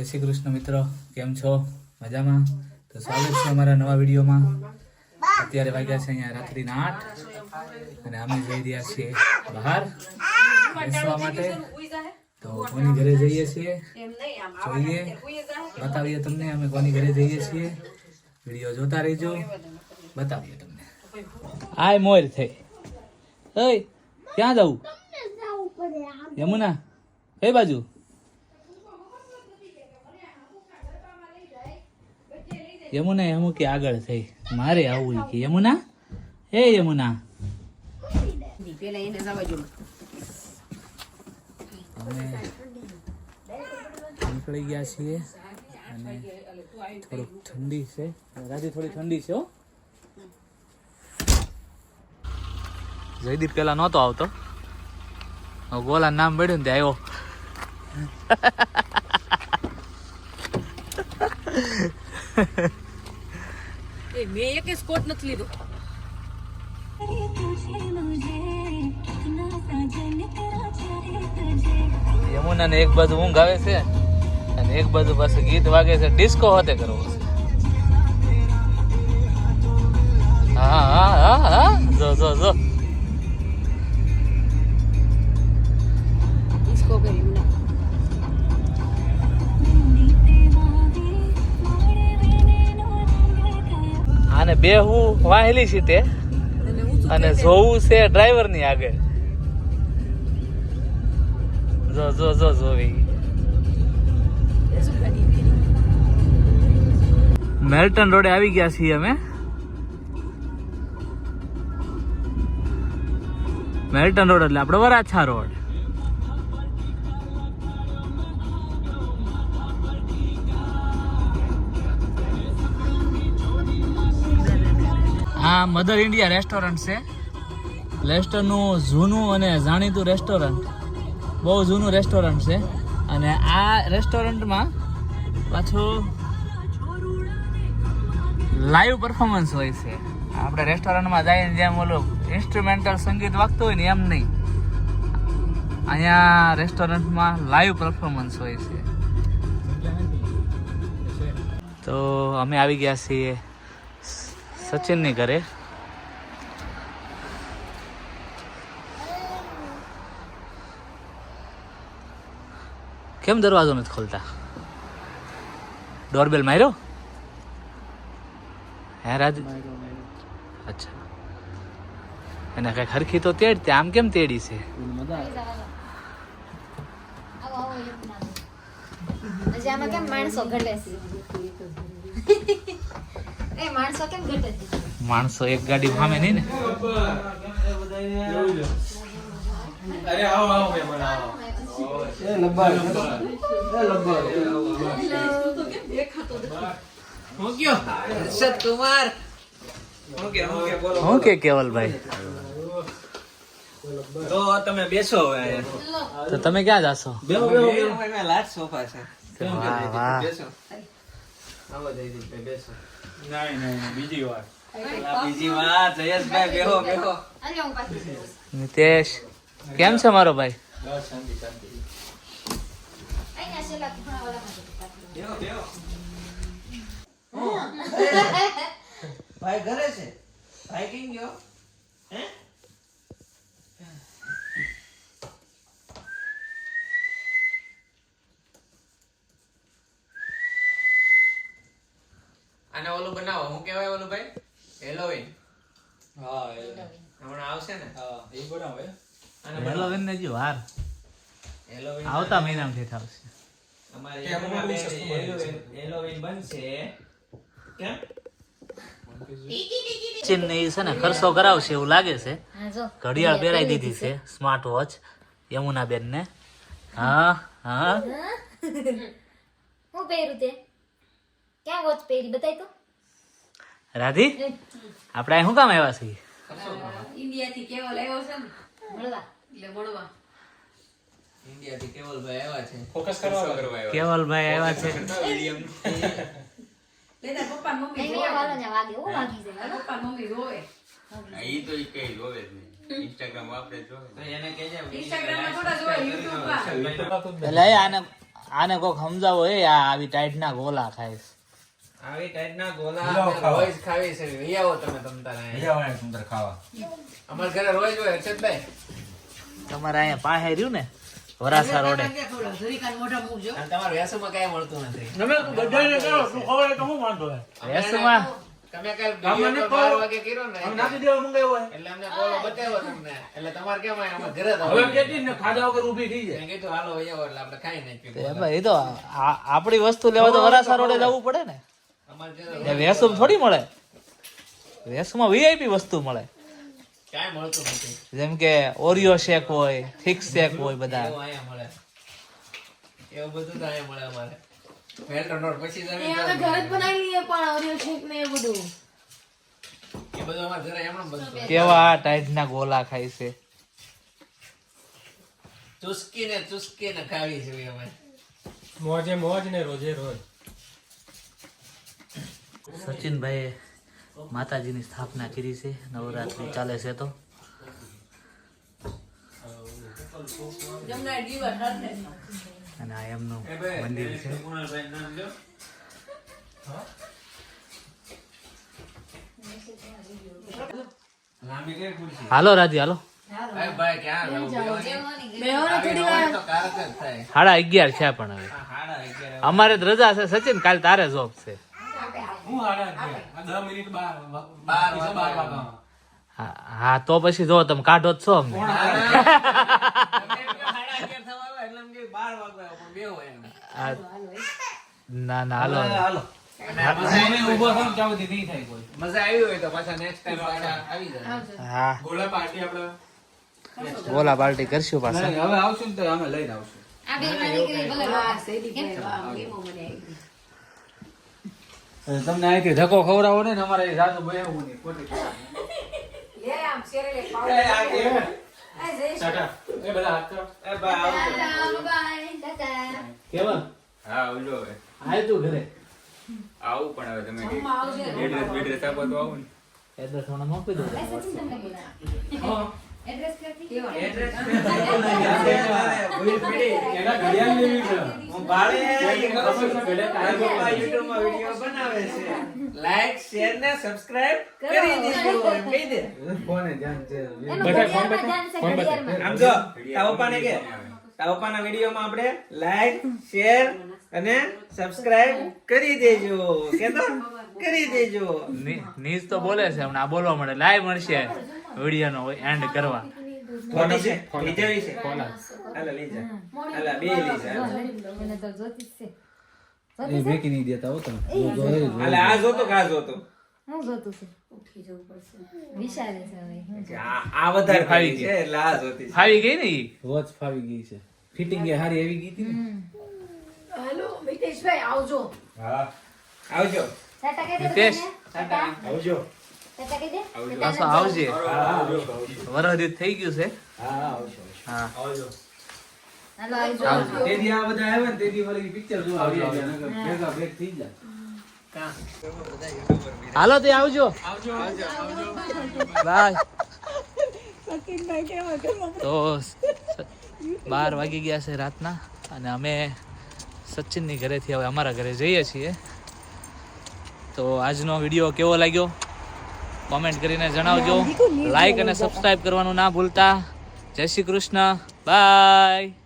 જય શ્રી કૃષ્ણ મિત્રો કેમ છો? મજામાં? તો સ્વાગત છે અમારા નવા વિડીયોમાં. અત્યારે વાગ્યા છે અહીંયા રાત્રિના આઠ અને અમે જઈ રહ્યા છીએ બહાર બેસવા માટે. તો કોની ઘરે જઈએ છીએ? જોઈએ. બતાવીએ તમને અમે કોની ઘરે જઈએ છીએ. વીડિયો જોતા રહેજો. બતાવીએ તમને. આય મોર થઈ. ઓય ક્યાં જવું યમુના. કઈ બાજુ? યમુના એમ કે આગળ થઈ. મારે આવવું કે યમુના? હે યમુના. પેલા એને જવા જો અમે નીકળી ગયા છીએ અને થોડુંક ઠંડી છે. રાજી થોડી ઠંડી છે હો. જયદીપ પેલા નહોતો આવતો. ગોલા નામ પડ્યું ને તે આવ્યો. મેં એક સ્કોટ નથી લીધો. યમુના ને એક બાજુ ઊંઘ આવે છે અને એક બાજુ પાછું ગીત વાગે છે. ડિસ્કો હોતે કરવો છે. હા હા હા હા. જો જો જો. બે હું વાહેલી સીટે અને જોવું છે ડ્રાઈવરની આગળ. જો જો જો જોવી. મેલ્ટન રોડે આવી ગયા છીએ અમે. મેલ્ટન રોડ એટલે આપણે વરાછા રોડ. આ મધર ઇન્ડિયા રેસ્ટોરન્ટ છે. લેસ્ટરનું જૂનું અને જાણીતું રેસ્ટોરન્ટ. બહુ જૂનું રેસ્ટોરન્ટ છે. અને આ રેસ્ટોરન્ટમાં પાછું લાઈવ પરફોર્મન્સ હોય છે. આપણે રેસ્ટોરન્ટમાં જઈને જેમ ઓલું ઇન્સ્ટ્રુમેન્ટલ સંગીત વાગતું હોય ને એમ નહીં. અહીંયા રેસ્ટોરન્ટમાં લાઈવ પરફોર્મન્સ હોય છે. તો અમે આવી ગયા છીએ. સચિનની ઘરે. કેમ દરવાજો નથી ખોલતા? ડોરબેલ માર્યો? હે રાજ? અચ્છા. એને કઈ હરખી તો તેડ તે આમ કેમ તેડી છે? આમાં કેમ માણસો ઘટે છે? એ માણસો કેમ ઘટે છે? માણસો એક ગાડી સામે નહીં ને? હું કે કેવલભાઈ? તો તમે બેસો હવે તો તમે ક્યાં જાશો? બે લાટ સોફા છે. વાહ વાહ. બેસો. આવો જયદીપભાઈ, બેસો. નહીં બીજી વાર. બીજી વાર જયેશભાઈ બેહો બેહો. અરે હું પાછી જઈશ. નિતેશ કેમ છે મારો ભાઈ? ભાઈ ઘરે છે? ભાઈ કેમ ગયો? હે? આને ઓલું બનાવો. હું કહેવાય ઓલું ભાઈ? હેલોવીન હા હમણાં આવશે ને? હા એ બનાવે અને હેલોવીન ને જો વાર. હેલોવીન આવતા મહિનામાં ઠીક થાવશે અમારે. હેલોવીન બનશે. કેમ? છે ને ખર્ચો કરાવશે એવું લાગે છે. ઘડિયાળ પહેરાઈ દીધી છે સ્માર્ટ વોચ યમુના બેન ને હા હા. હું. પહેર્યું તે? ક્યાં વોચ પહેરી બતાય તો. રાધી આપણે શું કામ આવ્યા છીએ? ઇન્ડિયા થી કેવલ આવ્યો છે ને? મળવા. એટલે મળવા. ઇન્ડિયાથી કેવલભાઈ આવ્યા છે. ફોકસ કરવા કરવા કેવલભાઈ આવ્યા છે. લેતા પપ્પા મમ્મી નહીં વાલો વાગે હું વાગી જાય. પપ્પા મમ્મી રોવે ઈ તો કઈ જોવે જ નહીં. ઇન્સ્ટાગ્રામ વાપરે જ તો એને કહેજે ઇન્સ્ટાગ્રામમાં થોડા જોવે યુટ્યુબમાં. એટલે આને આને કોક સમજાવો એ આ આવી ટાઈટ ના ગોલા ખાય છે. આવી ટાઈપના ગોલા રોજ ખાવી છે. લઈ આવો તમે તમ તારે. અહીંયા. અમારા ઘરે રોજ હોય હર્ષદભાઈ. તમારે અહીંયા પાસે રહ્યું ને? વરાસા રોડે. અને વેસુમાં કાંઈ મળતું નથી. વેસમાં? તમે કાલ વીડિયો બાર વાગે કર્યો ને એટલે અમને બોલો બતાવ્યો તમને. એટલે તમારે કેમ આયા? અમારા ઘરે જ આવવાનું. મેં કીધું હાલો વહી આવો એટલે આપણે ખાઈ નાખીએ તો એ તો આપણી વસ્તુ લેવા તો વરાસા રોડે જવું પડે ને? વેસુમાં થોડી મળે. વેસમાં વીઆઈપી વસ્તુ મળે. કાંઈ મળતું નથી. જેમ કે ઓરિયો શેક હોય થિક શેક હોય બધા. એવું અહીંયા મળે. એવું બધું તો અહીંયા મળે અમારે. પછી તમે એ અમે ઘરે બનાવી લઈએ પણ ઓરિયો શેક ને એ બધું. એ બધું અમારા ઘરે એમણે બનતું કેવા ટાઈટ ના ગોલા ખાય છે. ચુસ્કીને ચુસ્કીને ખાવી જોઈએ અમે. મોજે મોજ ને રોજે રોજ. સચિનભાઈ માતાજીની સ્થાપના કરી છે. નવરાત્રી ચાલે છે તો. અને આ એમનું મંદિર છે. હાલો રાજી હાલો. સાડા અગિયાર છે પણ હવે. અમારે રજા છે. સચિન કાલ તારે જોબ છે. હા હા, તો પછી જો તમે કાઢો જ છો અમને. ના ના હાલો અને મજા આવી હોય તો પાછા નેક્સ્ટ ટાઈમ પાછા આવી જાય. હા. ગોલા પાર્ટી બોલા પાર્ટી કરશું પાછા. હવે આવશું ને તો અમે લઈને આવશું આ બે માં નીકળી ભલે હા સેદી ભાઈ વાહ કેમો મને આવી તમને અહીંથી ધક્કો ખવડાવો ને અમારે એ ભાઈ આવું નહીં. ખોટી લે આમ શેરે લે પાવ ટાટા. એ બધા હાથ કરો. એ ભાઈ આવો. Bye, tata. કેવલ હા આવજો હવે. આય તું ઘરે. આવું પણ હવે તમે. એડ્રેસ બેડ્રેસ આપો તો આવું ને. એડ્રેસ મને મોકલી દો. એ સચિન તમને બોલાવે. એડ્રેસ? કેવા? એડ્રેસ. એના ઘડિયાળ લેવી છે ભાડે ખબર છે ઘડિયાળ તારા પપ્પા YouTube માં વીડિયો બનાવે છે. લાઈક શેર ને સબસ્ક્રાઇબ કરી. દેજો એમ કહી દે. કોને ધ્યાન છે એનું ઘડિયાળમાં ધ્યાન છે, ઘડિયાળમાં. આમ જો તારા કે તારા પપ્પાના આપણે લાઈક શેર અને સબસ્ક્રાઇબ કરી દેજો. કેતો? કરી દેજો. ની- નીજ તો બોલે છે હમણાં બોલવા મળે લાઈવ મળશે. વીડિયો નો એન્ડ કરવા. ખોટી છે જવી છે. હાલો લઈ જા હાલો બે લઈ જા. મને તો જોતી જ છે. એ ભેકી નહીં દેતા હો તમે હાલે આ જોતો કે જોતો હું જોતું છે વિચારે છે હવે હું. આ આ વધારે ફાવી છે એટલે આ જોતી છે. ફાવી ગઈ ને ઈ વોચ ફાવી ગઈ છે ફિટિંગ એ હારી આવી ગઈ હતી ને હેલો મિતેશભાઈ આવજો આવજો ટાટા કહી દે. બધાને. ટાટા. આવજો આવજે થઈ ગયું છે હા આવજો હા આવજો. આવજો. આ બધા આવ્યા ને તે વળી પિક્ચર જોવા આવી ભેગા ભેગ થઈ જાય. હાલો તે આવજો. બાય. તો બાર વાગી ગયા છે રાતના અને અમે સચિનની ઘરેથી હવે અમારા ઘરે જઈએ છીએ. તો આજનો વીડિયો કેવો લાગ્યો? કોમેન્ટ કરીને જણાવજો. લાઈક અને સબસ્ક્રાઈબ કરવાનું ના ભૂલતા. જય શ્રી કૃષ્ણ. બાય.